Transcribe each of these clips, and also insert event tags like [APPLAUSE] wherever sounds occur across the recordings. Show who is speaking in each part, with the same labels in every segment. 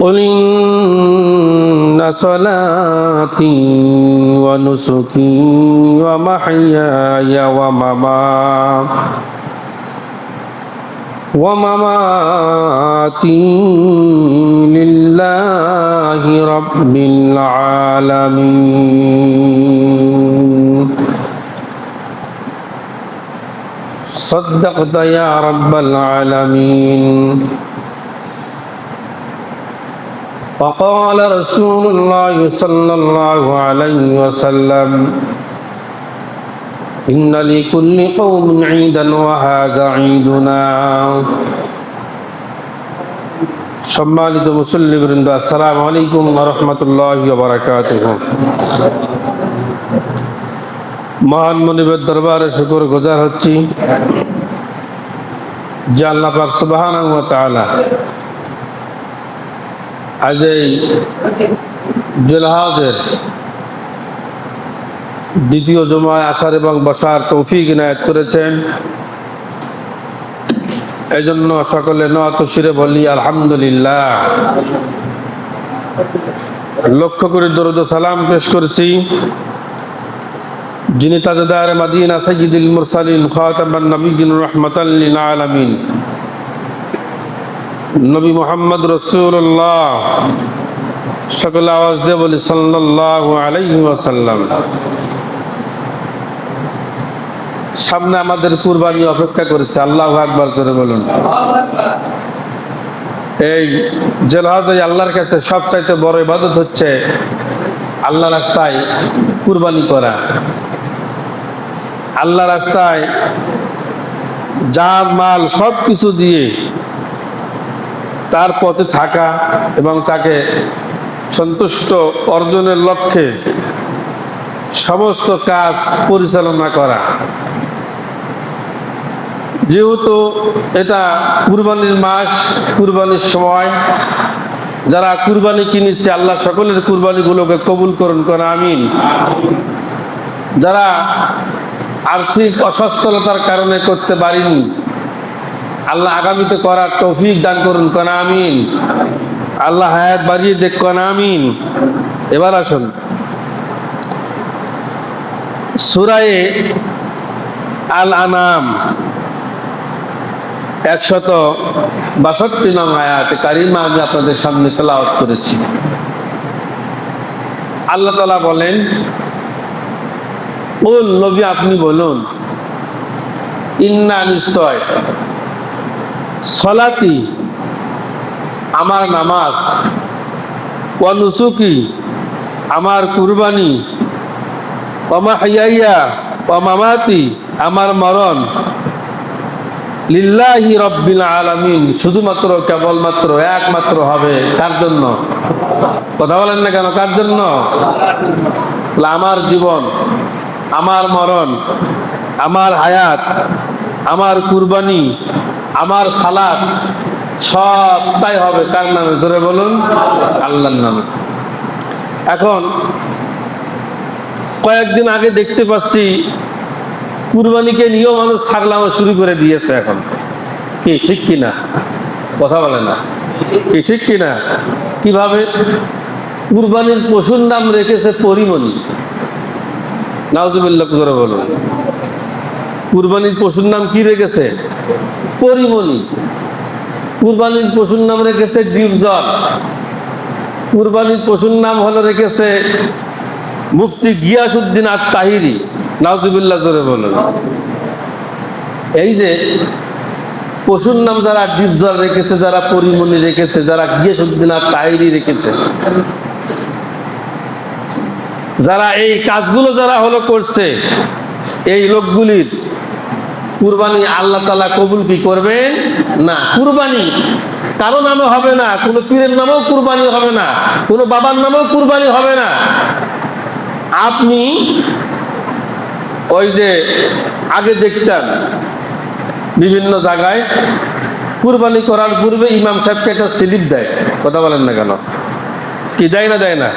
Speaker 1: قل إن صلاتي ونسكي ومحياي ومماتي لله رب العالمين صدقت يا رب العالمين وقال رسول الله صلى الله عليه وسلم إن لكل قوم عيدا وهذا عيدنا সম্মানিত মুসল্লিবৃন্দ আসসালামু আলাইকুম রহমতুল্লাহ বারাকাত মহান মনিবের দরবারে শুকর গুজার হচ্ছি যে আল্লাহ আজ এই জেলহাজের দ্বিতীয় জমায় আসার এবং বসার তৌফিক ইনায়ত করেছেন। এই জন্য সকলে নত শিরে বলি, আলহামদুলিল্লাহ। লক্ষ্য করে দরুদ সালাম পেশ করছি। যিনি তাজদার মাদিনা সৈয়দুল মুরসালিন খাতামান নবীন রহমাতাল আলামিন। নবী মোহাম্মদ রসুল্লাহ। সকল আওয়াজ সাল্লাহ আলাইহি সামনে আমাদের কুরবানি অপেক্ষা করেছে, আল্লাহ আকবার জোরে বলুন। এই জেলহাজাই আল্লাহর কাছে সবচাইতে বড় ইবাদত হচ্ছে আল্লাহ রাস্তায় কুরবানি করা। আল্লাহ রাস্তায় যার মাল সব কিছু দিয়ে তার পথে থাকা এবং তাকে সন্তুষ্ট অর্জনের লক্ষ্যে সমস্ত কাজ পরিচালনা করা। যেহেতু এটা কুরবানির মাস, কুরবানির সময়, যারা কুরবানি কিনেছে, আল্লাহ সকলের কুরবানিগুলোকে কবুল করুন, করে, আমিন। যারা আর্থিক অসচ্ছলতার কারণে করতে পারিনি আল্লাহ আগামীতে করার তৌফিক দান করুন, কেন আমিন। আল্লাহ হায়াত বাড়িয়ে দেখ, কেন আমিন। এবার আসুন। সুরায়ে আল আনাম একশত বাষট্টি নং আয়াত কারিমা আমি আপনাদের সামনে তেলাওয়াত করেছি। আল্লাহ তালা বলেন ও নবী আপনি বলুন, ইন্না নিশ্চয় সলাতি, আমার নামাজ অনুসুকি আমার কুরবানি অমা হাইয়া অমামাতি আমার মরণ। লিল্লাহি রব্বিল আলামিন, শুধুমাত্র, কেবলমাত্র, একমাত্র হবে। কার জন্য? কথা বলেন না কেন? কার জন্য? আমার জীবন, আমার মরণ, আমার হায়াত, আমার কুরবানি আমার সালাদ সবটাই হবে কার নামে? ধরে বলুন, আল্লাহর নামে। এখন কয়েকদিন আগে দেখতে পাচ্ছি, কুরবানিকে নিয়েও মানুষ ছাগলামো শুরু করে দিয়েছে এখন। কি, ঠিক কিনা কথা বলে না। কি, ঠিক কিনা কীভাবে? কুরবানির পশুর নাম রেখেছে পরিমণি। নাওজুবিল্লাহ করে বলুন। কুরবানির পশুর নাম কি রেখেছে? পরিমণি। কুরবানির পশুর নাম রেখেছে ডিপজল। কুরবানির পশুর নাম হলো রেখেছে মুফতি গিয়াসুদ্দিন আর তাহিরি নাওজুবিল্লাহ জোরে বলুন। এই যে পশুর নাম যারা ডিপজল রেখেছে, যারা পরিমণি রেখেছে, যারা গিয়াসুদ্দিন আর তাহিরি রেখেছে, যারা এই কাজগুলো যারা হলো করছে এই লোকগুলির কুরবানি আল্লাহ তালা কবুল কি করবেন না, কুরবানি কারও নামে হবে না, কোনো পীরের নামেও কুরবানি হবে না, কোনো বাবার নামেও কুরবানি হবে না। আপনি ওই যে আগে দেখতেন বিভিন্ন জায়গায় কুরবানি করার পূর্বে ইমাম সাহেবকে একটা স্লিপ দেয়, কথা বলেন না কেন? কি দেয় না দেয় না?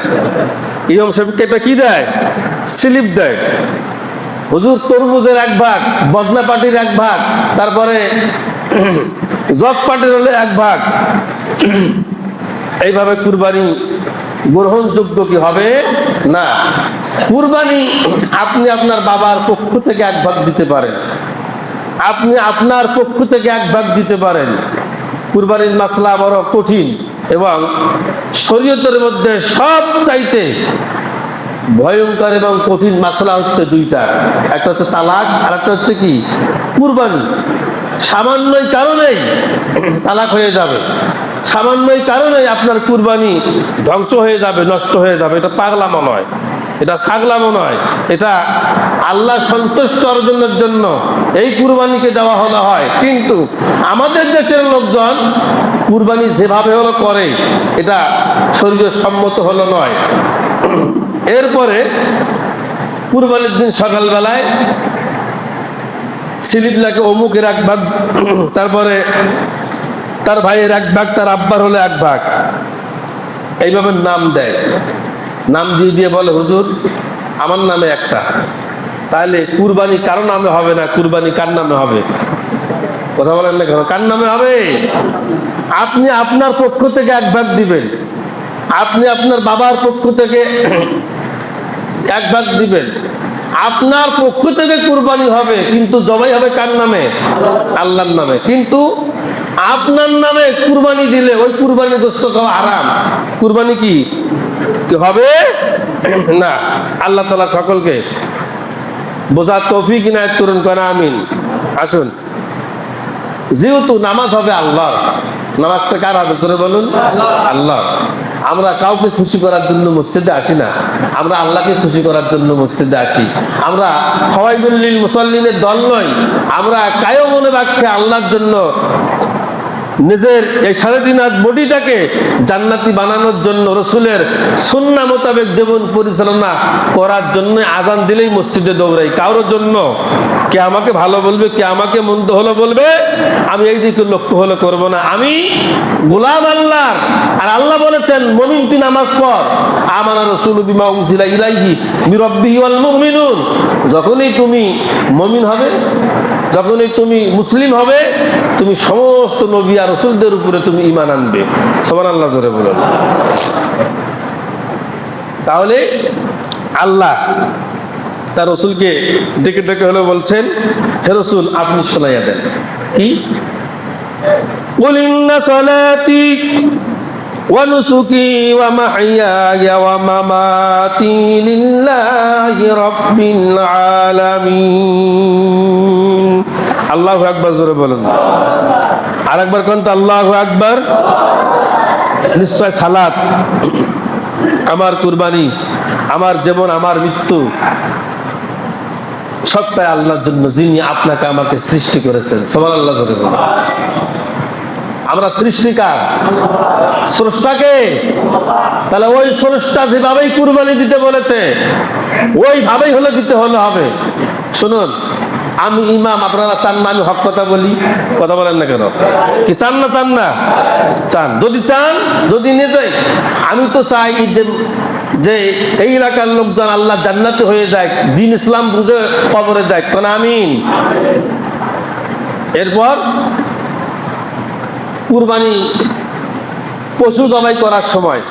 Speaker 1: ইমাম সাহেবকে একটা কি দেয়? স্লিপ দেয়। হুজুর তরমুজের এক ভাগ, বদনা পার্টির এক ভাগ, তারপরে [CLEARS THROAT] জব পার্টির হলে এক ভাগ। [CLEARS THROAT] এইভাবে কুরবানি গ্রহণযোগ্য কি হবে? না। কুরবানি আপনি আপনার বাবার পক্ষ থেকে এক ভাগ দিতে পারেন। আপনি আপনার পক্ষ থেকে এক ভাগ দিতে পারেন। কুরবানির মাসলা বড় কঠিন এবং শরীয়তের মধ্যে সব চাইতে ভয়ঙ্কর এবং কঠিন মাসলা হচ্ছে দুইটা। একটা হচ্ছে তালাক আর একটা হচ্ছে কি? কুরবানি। সামান্যই কারণেই তালাক হয়ে যাবে। সামান্যই কারণেই আপনার কুরবানি ধ্বংস হয়ে যাবে, নষ্ট হয়ে যাবে। এটা পাগলামো নয়। এটা ছাগলামো নয়। এটা আল্লাহ সন্তুষ্ট অর্জনের জন্য এই কুরবানিকে দেওয়া হলো হয়। কিন্তু আমাদের দেশের লোকজন কুরবানি যেভাবে হলো করে, এটা শরীর সম্মত হলো নয়। এরপরে কুরবানির দিন সকালবেলায় সিলিপলাকে অমুকের এক ভাগ, তারপরে তার ভাইয়ের এক ভাগ, তার আব্বার হলে এক ভাগ। এইভাবে নাম দেয়। নাম দিয়ে দিয়ে বলে, হুজুর, আমার নামে একটা। তাহলে কুরবানি কারও নামে হবে না? কুরবানি কার নামে হবে? কথা বলেন না কেন? কার নামে হবে? আপনি আপনার পক্ষ থেকে এক ভাগ দিবেন। আপনি আপনার বাবার পক্ষ থেকে এক ভাগ দিবেন। আপনার পক্ষ থেকে কুরবানি হবে, কিন্তু জবাই হবে কার নামে? আল্লাহর নামে। কিন্তু আপনার নামে কুরবানি দিলে ওই কুরবানি গোস্ত খাওয়া আরাম কুরবানি কি? হবে? না। আল্লাহ তালা সকলকে বোঝার তৌফিক ইনায়ত করুন কেন আমিন। আসুন। যেহেতু নামাজ হবে আল্লাহ নামাজটা কার হবে করে বলুন? আল্লাহ আমরা কাউকে খুশি করার জন্য মসজিদে আসি না। আমরা আল্লাহকে খুশি করার জন্য মসজিদে আসি। আমরা ফওয়াইদুল্লিল মুসল্লিনের দল নয় আমরা কায়ো মনে বাক্যে আল্লাহর জন্য নিজের এই সাড়ে তিন হাত বডিটাকে জান্নাতি বানানোর জন্য রসুলের সুন্না মোতাবেক জীবন পরিচালনা করার জন্য আজান দিলেই মসজিদে দৌড়াই। কারোর জন্য কে আমাকে ভালো বলবে, কে আমাকে মন্দ হলো বলবে, আমি এই দিকে লক্ষ্য হলো করব না। আমি গোলাম আল্লাহর। আর আল্লাহ বলেছেন, মমিন তুই নামাজ পড়। আমানা রসুল বিমা উনসিলা ইলাইহি মিরব্বিহি ওয়াল মুমিনুন। যখনই তুমি মমিন হবে যখনই তুমি মুসলিম হবে তুমি সমস্ত নবী আর রসুলদের উপরে তুমি ইমান আনবে সবার আল্লাহ জোরে বলুন তাহলে আল্লাহ তার রসুলকে ডেকে ডেকে হলে বলছেন হে রসুল আপনি শোনাইয়া দেন কি قل إن صلاتي ونسكي ومحياي ومماتي لله رب العالمين আল্লাহ আকবর জোরে বলুন। আর একবার কোন আল্লাহ আকবর? নিশ্চয় সালাত। আমার কুরবানি, আমার জীবন, আমার মৃত্যু সবটাই আল্লাহর জন্য যিনি আপনাকে আমাকে সৃষ্টি করেছেন। সবার আল্লাহ জোরে বলুন। আমরা সৃষ্টিকার স্রষ্টাকে? তাহলে ওই স্রষ্টা যেভাবেই কুরবানি দিতে বলেছে, ওইভাবেই হলে দিতে হলে হবে। শুনুন। আমি ইমাম, আপনারা চান না, আমি হক কথা বলি। কথা বলেন না কেন? কি চান না চান না? চান। যদি চান, যদি নিজে আমি তো চাই যে যে এই এলাকার লোকজন আল্লাহ জান্নাতে হয়ে যায়, দিন ইসলাম বুঝে কবরে যায়, কেন আমিন? এরপর কুরবানি পশু জবাই করার সময়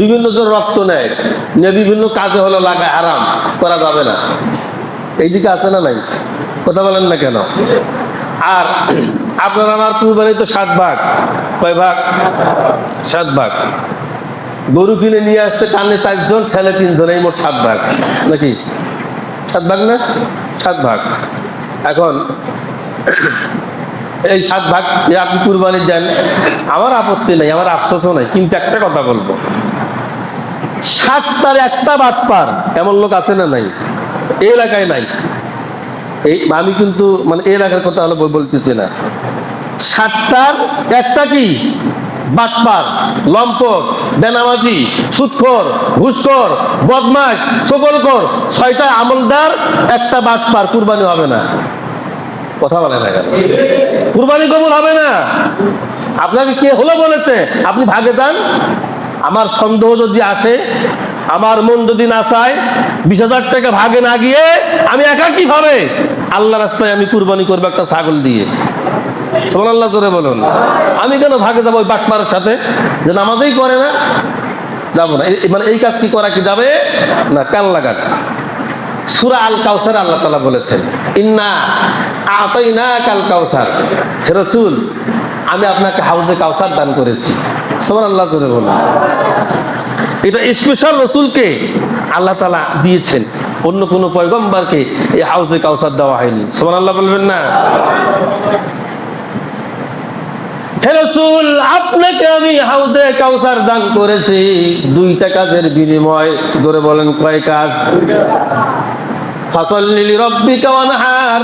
Speaker 1: বিভিন্ন জন রক্ত নেয়, নিয়ে বিভিন্ন কাজে হলো লাগায় আরাম করা যাবে না। এইদিকে আছে না নাই? কথা বলেন না কেন? আর আপনার আমার কুরবানি তো সাত ভাগ। কয় ভাগ? সাত ভাগ। গরু কিনে নিয়ে আসতে টানে চারজন, ঠেলে তিনজন, এই মোট সাত ভাগ। নাকি? সাত ভাগ না? সাত ভাগ। এখন এই সাত ভাগ আপনি কুরবানি দেন, আমার আপত্তি নাই, আমার আফসোসও নাই। কিন্তু একটা কথা বলব। সাতটার একটা বাদ পার। এমন লোক আছে না নাই? এই এলাকায় নাই। এই আমি কিন্তু মানে এলাকার কথা হলো বলতেছি না। সাতটার একটা কি? বাটপার লম্পট বেনামাজি, সুৎখর, ঘুষখর বদমাস সকলকর ছয়টা আমলদার, একটা বাটপার, কুরবানি হবে না। কথা বলে না কুরবানি কবুল হবে না। আপনাকে কে হলো বলেছে? আপনি ভাগে যান। আমার সন্দেহ যদি আসে আমার মন যদি না চায়, বিশ হাজার টাকা ভাগে না গিয়ে আমি একা কি কীভাবে? আল্লাহ রাস্তায় আমি কুরবানি করব একটা ছাগল দিয়ে। সোমান আল্লাহ জোরে বলুন। আমি কেন ভাগে যাব ওই বাটমারের সাথে? যে নামাজেই করে না। যাব না। মানে এই কাজ কি করা কি যাবে? না কান লাগান সুরা আল কাউসার আল্লাহ তালা বলেছেন, ইন্না আতই না কাল কাউসার হে রসুল, আমি আপনাকে হাউজে কাউসার দান করেছি। সবার আল্লাহ জোরে বলুন। এটা স্পেশাল রসুলকে আল্লাহ তালা দিয়েছেন। অন্য কোনো পয়গম্বারকে এই হাউজে কাউসার দেওয়া হয়নি। সবার আল্লাহ বলবেন না। রসুল, আপনাকে আমি হাউজে কাউসার দান করেছি। দুইটা কাজের বিনিময়, জোরে বলেন কয় কাজ? ফসল লিলি রব্বি কাওয়ানহার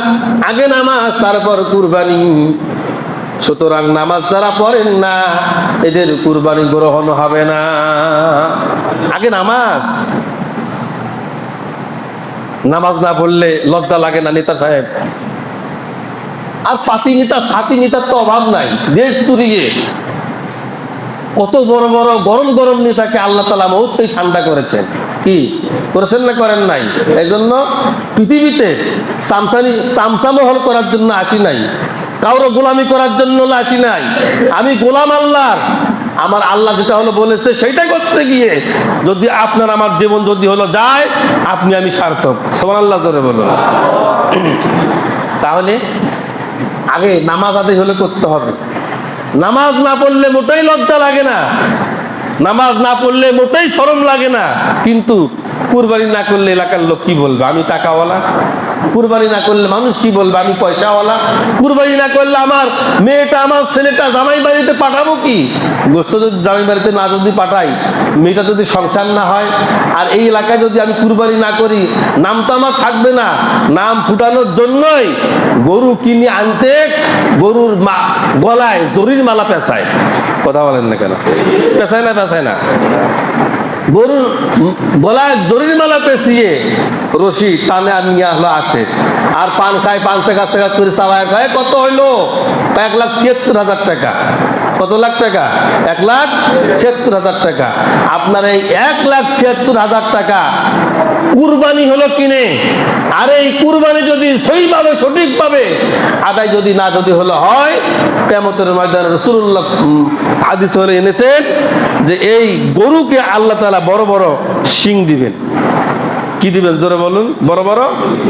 Speaker 1: আগে নামাজ, তারপর কুরবানি। সুতরাং নামাজ যারা পড়েন না, এদের কুরবানি গ্রহণ হবে না। আগে নামাজ। নামাজ না পড়লে লজ্জা লাগে না নেতা সাহেব। আর পাতি নেতা সাথী নেতার তো অভাব নাই, দেশ চুরিয়ে কত বড় বড় গরম গরম নেতাকে আল্লাহ তালা মুহূর্তেই ঠান্ডা করেছেন। কি? করেছেন না করেন নাই? এই জন্য পৃথিবীতে চামচানি চামচামহল করার জন্য আসি নাই। কারও গোলামি করার জন্য আসি নাই। আমি গোলাম আল্লাহর। আমার আল্লাহ যেটা হলো বলেছে সেটা করতে গিয়ে যদি আপনার আমার জীবন যদি হলো যায় আপনি আমি সার্থক। সমান আল্লাহ জোরে বলুন। তাহলে আগে নামাজ আদায় হলে করতে হবে। নামাজ না পড়লে মোটাই লজ্জা লাগে না। নামাজ না পড়লে মোটেই শরম লাগে না। কিন্তু কুরবানি না করলে এলাকার লোক কি বলবে? আমি টাকাওয়ালা। কুরবানি না করলে মানুষ কি বলবে? আমি পয়সাওয়ালা। কুরবানি না করলে আমার মেয়েটা, আমার ছেলেটা জামাই বাড়িতে পাঠাবো কি? গোস্ত যদি জামাই বাড়িতে না যদি পাঠাই, মেয়েটা যদি সংসার না হয়, আর এই এলাকায় যদি আমি কুরবানি না করি, নাম তো আমার থাকবে না। নাম ফুটানোর জন্যই গরু কিনে আনতে গরুর মা গলায় জরির মালা পেঁচায়। কথা বলেন না কেন? পেঁচায় না পেঁচায় না? গরুর গলায় জরির মালা পেঁচিয়ে রশি টানে নিয়ে আসে। আর পান খায়, পান টাকা টাকা করে চাওয়ায় খায়, কত হইল? এক লাখ ছিয়াত্তর হাজার টাকা। কত লাখ টাকা? এক লাখ ছিয়াত্তর হাজার টাকা। আপনার এই এক লাখ ছিয়াত্তর হাজার টাকা কুরবানি হলো কিনে? আর এই কুরবানি যদি সহিভাবে, সঠিকভাবে আদায় যদি না যদি হলো হয় কেমতের ময়দানে রসুল্লাহ হাদিস হলে এনেছেন যে এই গরুকে আল্লাহ তালা বড় বড় শিং দিবেন। কি দিবেন? জোরে বলুন। বড় বড়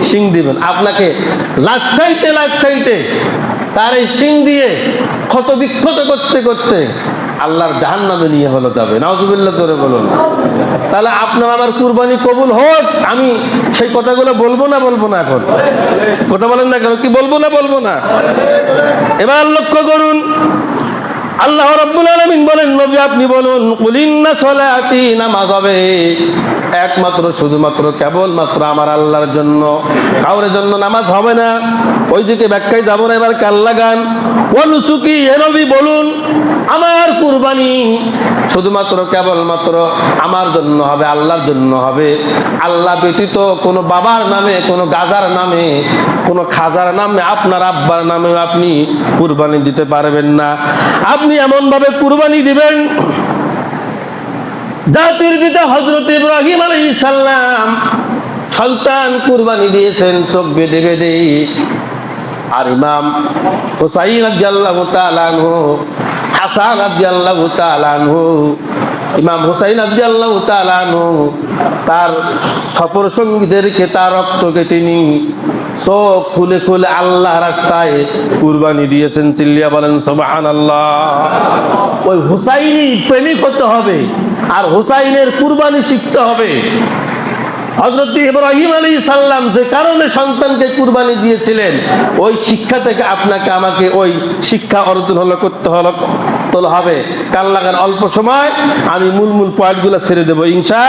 Speaker 1: শিং দিবেন। আপনাকে লাখাইতে লাখাইতে তার এই শিং দিয়ে ক্ষত বিক্ষত করতে করতে আল্লাহর জাহান নামে নিয়ে হলো যাবে। নাওজুবিল্লাহ জোরে বলুন। তাহলে আপনার আমার কুরবানি কবুল হোক। আমি সেই কথাগুলো বলব না বলব না এখন। কথা বলেন না কেন? কি বলব না বলব না? এবার লক্ষ্য করুন আল্লাহ রাব্বুল আলামিন বলেন, নবী, আপনি বলুন কুলিন্না সলাতি নামাজ হবে। একমাত্র, শুধুমাত্র, কেবলমাত্র আমার আল্লাহর জন্য। কাউরের জন্য নামাজ হবে না। ওইদিকে ব্যাখ্যায় যাব না, এবার কাল লাগান? অনুসুকি হে নবী, বলুন, আমার কুরবানি শুধুমাত্র, কেবলমাত্র আমার জন্য হবে, আল্লাহর জন্য হবে। আল্লাহ ব্যতীত কোনো বাবার নামে, কোনো গাজার নামে, কোনো খাজার নামে, আপনার আব্বার নামে আপনি কুরবানি দিতে পারবেন না। আপনি এমন ভাবে কুরবানি দিবেন জাতির পিতা হজরত ইব্রাহিম আলাইহিস সালাম সন্তান কুরবানি দিয়েছেন, চোখ বেঁধে বেঁধে। আর ইমাম হুসাইন তাআলা হাসান তাআলা ইমাম হুসাইন রাদিয়াল্লাহু তাআলা আনহু, তার সফর সঙ্গীদেরকে, তার রক্তকে তিনি চোখ খুলে খুলে আল্লাহ রাস্তায় কুরবানি দিয়েছেন। চিল্লিয়া বলেন, সুবহানাল্লাহ। ওই হুসাইনি প্রেমিক হতে হবে, আর হুসাইনের কুরবানি শিখতে হবে। হজরত ইব্রাহিম আলী সাল্লাম যে কারণে সন্তানকে কুরবানি দিয়েছিলেন, ওই শিক্ষা থেকে আপনাকে আমাকে ওই শিক্ষা অর্জন হলো, করতে হলো, তোলা হবে। কাল লাগার অল্প সময়, আমি মূল মূল পয়েন্টগুলো ছেড়ে দেবো, ইনশা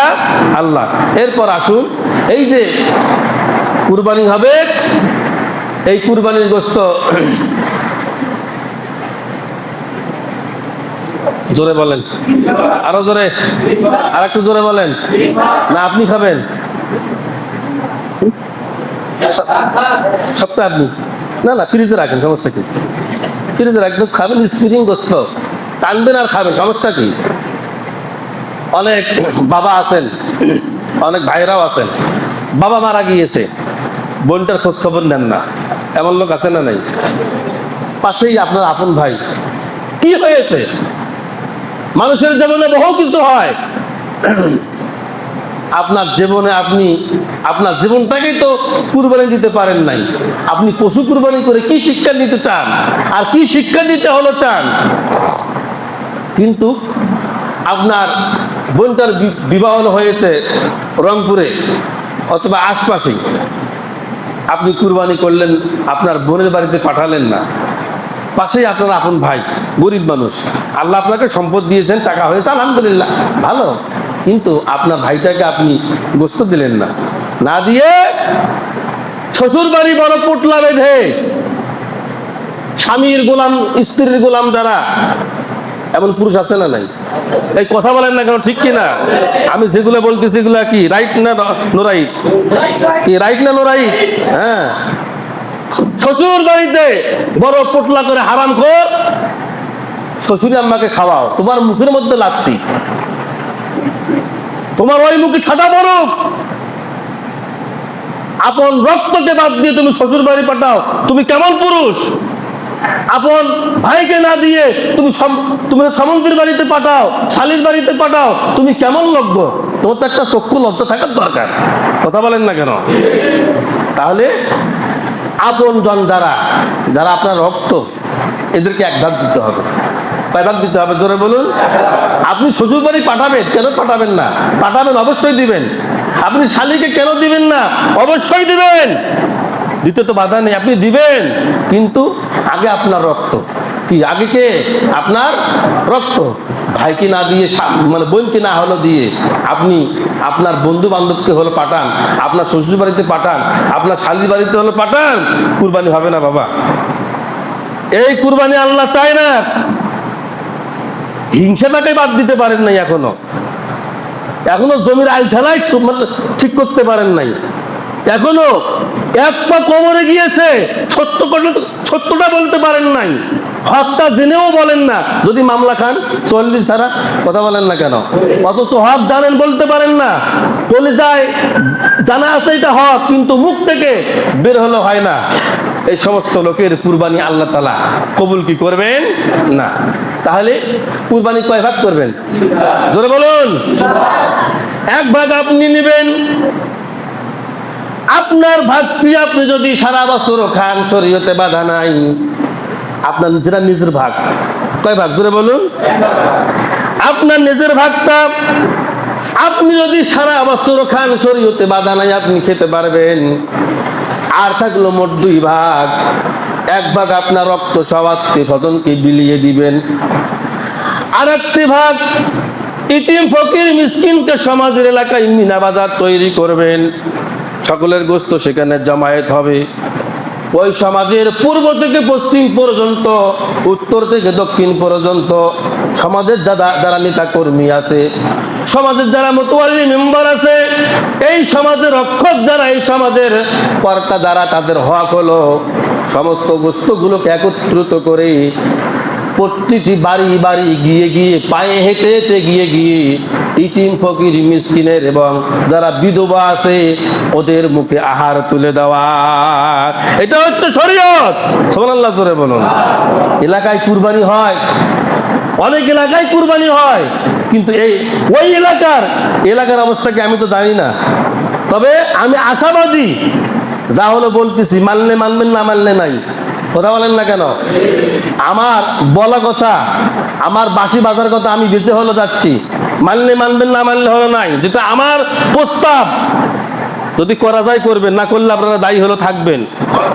Speaker 1: আল্লাহ। এরপর আসুন, এই যে কুরবানি হবে, এই কুরবানির গোস্ত জোরে বলেন। আরও জোরে আর একটু জোরে বলেন। না, আপনি খাবেন। সবটা আপনি না না, ফ্রিজে রাখেন, সমস্যা কি? ফ্রিজে রাখবেন, খাবেন, স্প্রিং গোস্ত। টানবেন আর খাবেন, সমস্যা কি? অনেক বাবা আছেন, অনেক ভাইরাও আছেন। বাবা মারা গিয়েছে, বোনটার খোঁজ খবর নেন না। এমন লোক আছে না নাই? পাশেই আপনার আপন ভাই। কি হয়েছে? মানুষের জীবনে বহু কিছু হয়। আপনার জীবনে আপনি আপনার জীবনটাকেই তো কুরবানি দিতে পারেন নাই। আপনি পশু কুরবানি করে কি শিক্ষা নিতে চান? আর কি শিক্ষা দিতে হলো চান? কিন্তু আপনার বোনটার বিবাহ হয়েছে রংপুরে অথবা আশপাশে। আপনি কুরবানি করলেন, আপনার বোনের বাড়িতে পাঠালেন না। পাশেই আপনার আপন ভাই, গরিব মানুষ। আল্লাহ আপনাকে সম্পদ দিয়েছেন, টাকা হয়েছে, আলহামদুলিল্লাহ, ভালো। কিন্তু আপনার ভাইটাকে আপনি গোস্ত দিলেন না। না দিয়ে শ্বশুর বাড়ি বড় পুটলা বেঁধে স্বামীর গোলাম, স্ত্রীর গোলাম যারা, এমন পুরুষ আছে না নাই? এই কথা বলেন না কেন, ঠিক কি না আমি যেগুলো বলতেছি এগুলা কি রাইট না নো রাইট কি রাইট না নো রাইট হ্যাঁ। শ্বশুর বাড়িতে বড় পোটলা করে হারাম কর শ্বশুরি আম্মাকে খাওয়াও, তোমার মুখের মধ্যে লাগতি তোমার ওই মুখে ছাতা পড়ুক আপন রক্তকে বাদ দিয়ে তুমি শ্বশুর বাড়ি পাঠাও, তুমি কেমন পুরুষ? আপন ভাইকে না দিয়ে তুমি তুমি সামন্তীর বাড়িতে পাঠাও, শালির বাড়িতে পাঠাও, তুমি কেমন লজ্ঞ? তোমার তো একটা চক্ষু লজ্জা থাকার দরকার। কথা বলেন না কেন? তাহলে আপন জন যারা যারা আপনার রক্ত, এদেরকে এক ভাগ দিতে হবে। কয় দিতে হবে? জোরে বলুন। আপনি শ্বশুর বাড়ি পাঠাবেন, কেন পাঠাবেন না? পাঠাবেন, অবশ্যই দিবেন। আপনি শালিকে কেন দিবেন না? অবশ্যই দিবেন। দিতে তো বাধা নেই, আপনি দিবেন। কিন্তু আগে আপনার রক্ত। কি, আগে কে? আপনার রক্ত। ভাইকে না দিয়ে মানে বোনকে না হলো দিয়ে আপনি আপনার বন্ধু বান্ধবকে হলো পাঠান, আপনার শ্বশুর বাড়িতে পাঠান, আপনার শালির বাড়িতে হলো পাঠান, কুরবানি হবে না বাবা। এই কুরবানি আল্লাহ চায় না। হিংসাটাকে বাদ দিতে পারেন নাই এখনও। এখনও জমির আয় ঠেলাই মানে ঠিক করতে পারেন নাই। এখনও এক পা কোমরে গিয়েছে, সত্য সত্যটা বলতে পারেন নাই। হকটা জেনেও বলেন না। যদি মামলা খান, চল্লিশ ধারা, কথা বলেন না কেন? অথচ হক জানেন বলতে পারেন না। চলে যায়, জানা আছে এটা হক, কিন্তু মুখ থেকে বের হলো হয় না। এই সমস্ত লোকের কুরবানি আল্লাহ তালা কবুল কি করবেন? না। তাহলে কুরবানি কয় ভাগ করবেন? জোরে বলুন। এক ভাগ আপনি নেবেন। আপনার ভাগটি আপনি যদি সারা বছর খান, শরীয়তে বাধা নাই। আপনার যেটা নিজের ভাগ। কয় ভাগ? জোরে বলুন। আপনার নিজের ভাগটা আপনি যদি সারা বছর খান শরীয়তে বাধা নাই, আপনি খেতে পারবেন। আর থাকল মোট দুই ভাগ। এক ভাগ আপনার রক্ত সবাতকে স্বজনকে বিলিয়ে দিবেন। আর একটি ভাগ ইতিম ফকির মিসকিনকে সমাজের এলাকায় মিনা বাজার তৈরি করবেন। সকলের গোস্ত সেখানে জমায়েত হবে। ওই সমাজের পূর্ব থেকে পশ্চিম পর্যন্ত, উত্তর থেকে দক্ষিণ পর্যন্ত সমাজের যারা যারা নেতা কর্মী আছে, সমাজের যারা মতোয়ালি মেম্বার আছে, এই সমাজের রক্ষক যারা, এই সমাজের কর্তা যারা, তাদের হক হলো সমস্ত বস্তুগুলোকে একত্রিত করে প্রতিটি বাড়ি বাড়ি গিয়ে গিয়ে, পায়ে হেঁটে হেঁটে গিয়ে গিয়ে ইটিম ফকির, মিসকিনের এবং যারা বিধবা আছে, ওদের মুখে আহার তুলে দেওয়া। এটা হচ্ছে শরীয়ত। সোমানাল্লাহ জোরে বলুন। এলাকায় কুরবানি হয়। অনেক এলাকায় কুরবানি হয়। কিন্তু এই, ওই এলাকার এলাকার অবস্থাকে আমি তো জানি না। তবে আমি আশাবাদী। যা হলো বলতেছি, মানলে মানবেন, না মানলে নাই। কথা বলেন না কেন? আমার বলা কথা, আমার বাসি বাজার কথা আমি বেঁচে হলো যাচ্ছি। মানলে মানবেন, না মানলে হলো নাই। যেটা আমার প্রস্তাব। যদি করা যায় করবেন, না করলে আপনারা দায়ী হলো থাকবেন।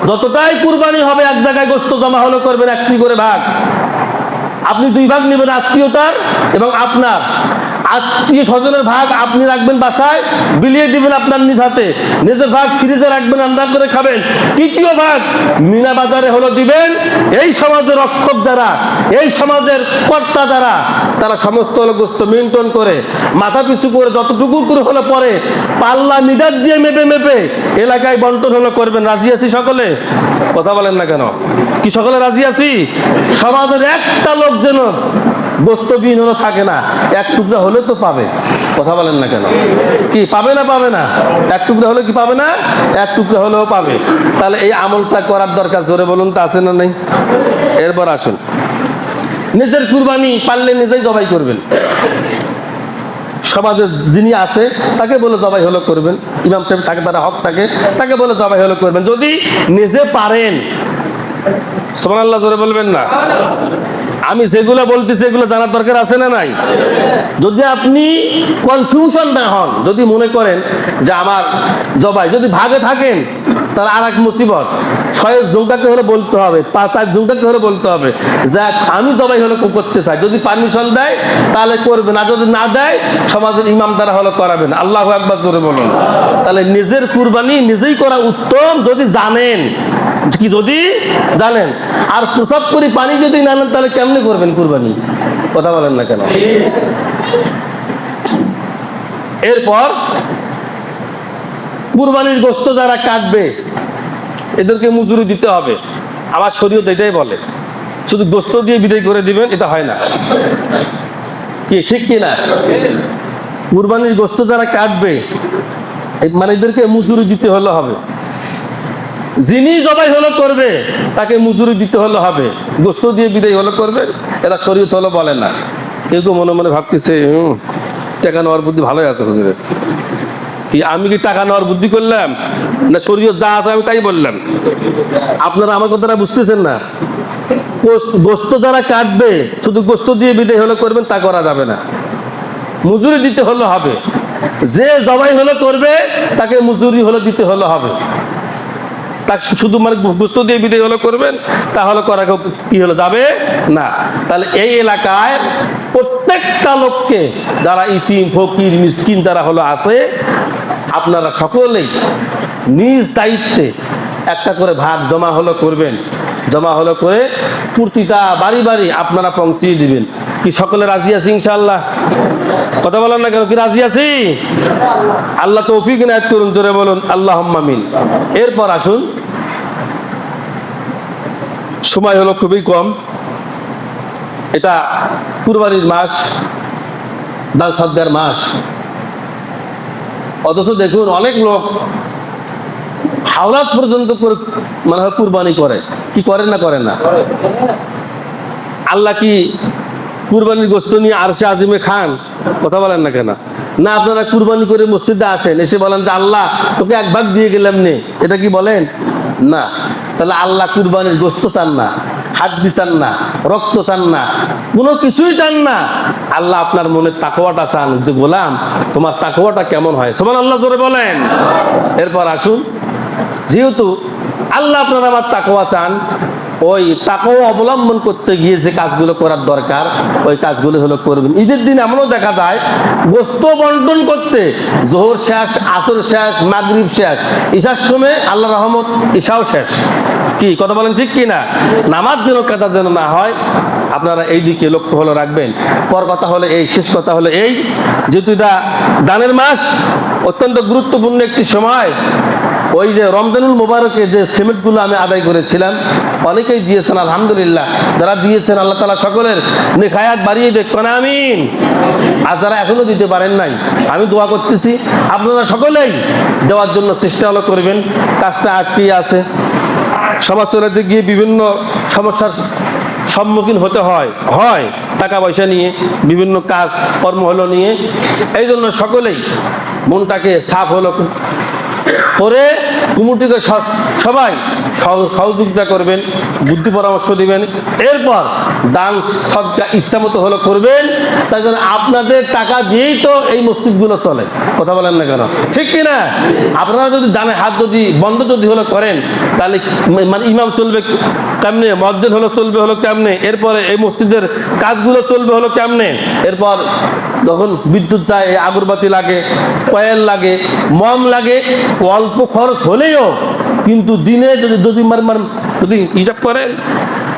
Speaker 1: যতটাই কুরবানি হবে, এক জায়গায় গোস্ত জমা হলো করবেন, একটি করে ভাগ। আপনি দুই ভাগ নেবেন আত্মীয়তার এবং আপনার। আত্মীয় স্বজনের ভাগ আপনি রাখবেন বাসায়, বিলিয়ে দিবেন আপনার নিজ হাতে। নিজের ভাগ ফ্রিজে রাখবেন রান্না করে খাবেন। তৃতীয় ভাগ মিনা বাজারে হলো দিবেন। এই সমাজের রক্ষক যারা, এই সমাজের কর্তা যারা, তারা সমস্ত গোস্ত মেনটেন করে, মাথা পিছু করে যতটুকু করে হলো পরে, পাল্লা মিটার দিয়ে মেপে মেপে এলাকায় বন্টন হলো করবেন। রাজি আছি সকলে? কথা বলেন না কেন? কি সকলে রাজি আছি? সমাজের একটা লোক যেন বস্তুবিহীন হলো থাকে না, এক টুকরা হলে তো পাবে। কথা বলেন না কেন? কি, পাবে না পাবে না? এক টুকরা হলে কি পাবে না? এক টুকরা হলেও পাবে। তাহলে এই আমলটা করার দরকার, জোরে বলুন তো আছে না নেই? এরপর আসুন। নিজের কুরবানি পারলে নিজেই জবাই করবেন। সমাজে যিনি আছে, তাকে বলে জবাই হলো করবেন। ইমাম সাহেব থাকে, তারা হক থাকে, তাকে বলে জবাই হলো করবেন। যদি নিজে পারেন সোমান আল্লাহ জোরে বলবেন না? আমি যেগুলো বলতেছি এগুলো জানার দরকার আছে না নাই? যদি আপনি কনফিউশন না হন, যদি মনে করেন যে আমার জবাই যদি ভাগে থাকেন তার আর এক মুসিবত, ছয় জুমটাকে হলে বলতে হবে, পাঁচ, আট জুমটাকে হলে বলতে হবে যাক আমি জবাই হলে করতে চাই, যদি পারমিশন দেয়, তাহলে করবেন আর যদি না দেয়, সমাজের ইমাম দ্বারা হলো করাবেন। আল্লাহ একবার জোরে বলুন। তাহলে নিজের কুরবানি নিজেই করা উত্তম যদি জানেন। কি যদি জানেন। আর প্রসাব করি, পানি যদি না নেন, তাহলে কেমনে করবেন কুরবানি? কথা বলেন না কেন? এরপর কুরবানির গোস্ত যারা কাটবে এদেরকে মজুরি দিতে হবে। আমার শরীয়ত এটাই বলে শুধু গোস্ত দিয়ে বিদায় করে দিবেন এটা হয় না। কি ঠিক কি না? কুরবানির গোস্ত যারা কাটবে মানে এদেরকে মজুরি দিতে হলে হবে। যিনি জবাই হলো করবে তাকে মজুরি দিতে হলে হবে। গোস্ত দিয়ে বিদায় হলো করবে এরা শরীয়ত হলো বলে না। কেউ কেউ মনে মনে ভাবতেছে হুম, টাকা নেওয়ার বুদ্ধি ভালোই আছে হুজুরের। আমি কি টাকা নেওয়ার বুদ্ধি করলাম? না শরীর যা আছে আমি তাই বললাম। আপনারা আমার কথাটা বুঝতেছেন না? গোস- গোস্ত যারা কাটবে, শুধু গোস্ত দিয়ে বিদায় হলে করবেন, তা করা যাবে না। মজুরি দিতে হলে হবে। যে জবাই হলো করবে, তাকে মজুরি হলো দিতে হলে হবে। তাকে শুধু মানে গুস্ত দিয়ে বিদায় হলো করবেন, তাহলে করা কি হলো, যাবে? না। তাহলে এই এলাকায় প্রত্যেকটা লোককে যারা ইতিম, ফকির, মিসকিন যারা হলো আছে, আপনারা সকলেই নিজ দায়িত্বে একটা করে ভাগ জমা হলো করবেন। জমা হলো করে প্রতিটা বাড়ি বাড়ি আপনারা পৌঁছিয়ে দিবেন। কি সকলে রাজি আছি ইনশাআল্লাহ? কথা বলেন না কেন? কি রাজি আছি? আল্লাহ তৌফিক নায়ত করুন, জোরে বলুন আল্লাহ মিন এরপর আসুন। সময় হলো খুবই কম। এটা কুরবানির মাস দান সদ্গার মাস। অথচ দেখুন, অনেক লোক হাওলাত পর্যন্ত মানে কুরবানি করে। কি করে না করে না? আল্লাহ কি কুরবানির গোস্ত নিয়ে আরশে আজিমে খান? কথা বলেন না কেন? না, আপনারা কুরবানি করে মসজিদে আসেন, এসে বলেন যে, আল্লাহ, তোকে এক ভাগ দিয়ে গেলাম নে। এটা কি বলেন? না। তাহলে আল্লাহ কুরবানির গোস্ত চান না, হাড্ডি চান না, রক্ত চান না, কোনো কিছুই চান না। আল্লাহ আপনার মনে তাকওয়াটা চান যে, গোলাম, তোমার তাকওয়াটা কেমন হয়? সমান আল্লাহ জোরে বলেন। এরপর আসুন। যেহেতু আল্লাহ আপনার আমার তাকওয়া চান, ওই তাকওয়া অবলম্বন করতে গিয়ে যে কাজগুলো করার দরকার, ওই কাজগুলো হলো করবেন। ঈদের দিন এমনও দেখা যায়, গোস্ত বন্টন করতে, জোহর শেষ, আসর শেষ, মাগরিব শেষ, ঈশার সময় আল্লাহ রহমত, ঈশাও শেষ। কি, কথা বলেন ঠিক কি না নামাজ যেন কাতা যেন না হয়, আপনারা এই দিকে লক্ষ্য হলো রাখবেন। পর কথা হলো এই, শেষ কথা হলো এই। যেহেতু এটা দানের মাস, অত্যন্ত গুরুত্বপূর্ণ একটি সময় ওই যে রমজানুল মোবারকে যে সিমেন্টগুলো আমি আদায় করেছিলাম, অনেকেই দিয়েছেন, আলহামদুলিল্লাহ। যারা দিয়েছেন, আল্লাহ তালা সকলের নেখায়াত বাড়িয়ে দেখবেন আমিন। আর যারা এখনও দিতে পারেন নাই, আমি দোয়া করতেছি, আপনারা সকলেই দেওয়ার জন্য চেষ্টা হলো করবেন। কাজটা আটকেই আছে। সমাজ চলাতে গিয়ে বিভিন্ন সমস্যার সম্মুখীন হতে হয় হয় টাকা পয়সা নিয়ে, বিভিন্ন কাজ কর্ম হলো নিয়ে। এই জন্য সকলেই মনটাকে সাফ হলো করে কুমুটিকে স- সবাই সহযোগিতা করবেন, বুদ্ধি পরামর্শ দিবেন, এরপর দান সদকা ইচ্ছা মতো হলো করবেন তাই জন্য আপনাদের টাকা দিয়েই তো এই মসজিদগুলো চলে। কথা বলেন না কেন? ঠিক কি না? আপনারা যদি দানে হাত যদি, বন্ধ যদি হলো করেন, তাহলে মানে ইমাম চলবে কেমনে? মসজিদ হলো চলবে হলো কেমনে? এরপরে এই মসজিদের কাজগুলো চলবে হলো কেমনে? এরপর তখন বিদ্যুৎ যায় আগরবাতি লাগে, কয়েল লাগে, মম লাগে, অল্প খরচ হলেও কিন্তু দিনে যদি যদি মার মার যদি হিসাব করেন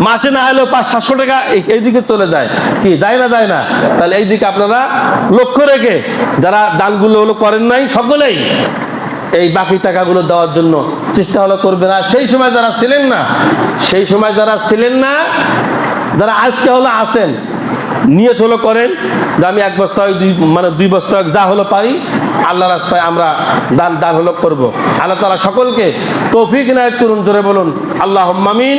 Speaker 1: মাসে না হলেও পাঁচ, সাতশো টাকা এই- এইদিকে চলে যায়। কি, যায় না যায় না? তাহলে এই দিকে আপনারা লক্ষ্য রেখে যারা দানগুলো হলো করেন নাই সকলেই এই বাকি টাকাগুলো দেওয়ার জন্য চেষ্টা হলো করবে না সেই সময় যারা ছিলেন না, সেই সময় যারা ছিলেন না, যারা আজকে হলো আছেন নিয়ত হলো করেন যে আমি এক বস্তা দুই মানে দুই বস্তা যা হলো পারি আল্লাহ রাস্তায় আমরা দান দান হলো করব। আল্লাহ তালা সকলকে তৌফিক নায়ক তরুণ জোরে বলুন আল্লাহ মামিন